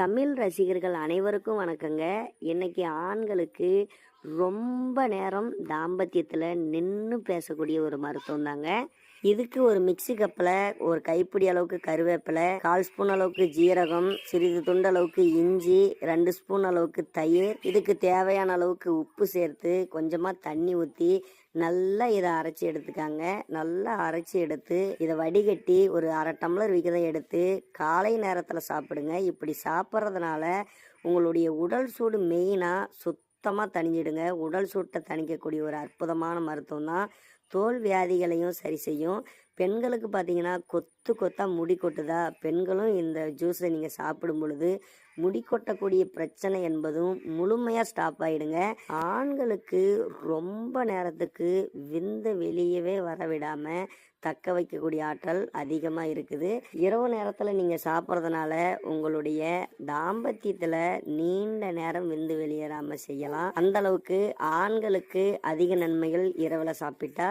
தமிழ் ரசிகர்கள் அனைவருக்கும் வணக்கங்க. இன்னைக்கு ஆண்களுக்கு ரொம்ப நேரம் தாம்பத்தியத்தில் நின்று பேசக்கூடிய ஒரு மருத்துவம் தாங்க இதுக்கு ஒரு மிக்ஸி கப்பில் ஒரு கைப்பிடி அளவுக்கு கருவேப்பிலை கால் ஸ்பூன் அளவுக்கு ஜீரகம் சிறிது துண்டு அளவுக்கு இஞ்சி ரெண்டு ஸ்பூன் அளவுக்கு தயிர் இதுக்கு தேவையான அளவுக்கு உப்பு சேர்த்து கொஞ்சமாக தண்ணி ஊற்றி நல்லா இதை அரைச்சி எடுத்துக்காங்க. நல்லா அரைச்சி எடுத்து இதை வடிகட்டி ஒரு அரை டம்ளர் விகிதம் எடுத்து காலை நேரத்தில் சாப்பிடுங்க. இப்படி சாப்பிட்றதுனால உங்களுடைய உடல் சூடு மெயினாக சுத்தமாக தணிஞ்சிடுங்க. உடல் சூட்டை தணிக்கக்கூடிய ஒரு அற்புதமான மருத்துவம் தான். தோல் வியாதிகளையும் சரி செய்யும். பெண்களுக்கு பார்த்தீங்கன்னா கொத்து கொத்தாக முடி கொட்டுதா? பெண்களும் இந்த ஜூஸை நீங்கள் சாப்பிடும் பொழுது முடி கொட்டக்கூடிய பிரச்சனை என்பதும் முழுமையாக ஸ்டாப் ஆகிடுங்க ஆண்களுக்கு ரொம்ப நேரத்துக்கு விந்த வெளியவே வர விடாமல் தக்க வைக்கக்கூடிய ஆற்றல் அதிகமாக இருக்குது. இரவு நேரத்தில் நீங்கள் சாப்பிட்றதுனால உங்களுடைய தாம்பத்தியத்தில் நீண்ட நேரம் விந்து வெளியேறாமல் செய்யலாம். அந்த அளவுக்கு ஆண்களுக்கு அதிக நன்மைகள் இரவில் சாப்பிட்டா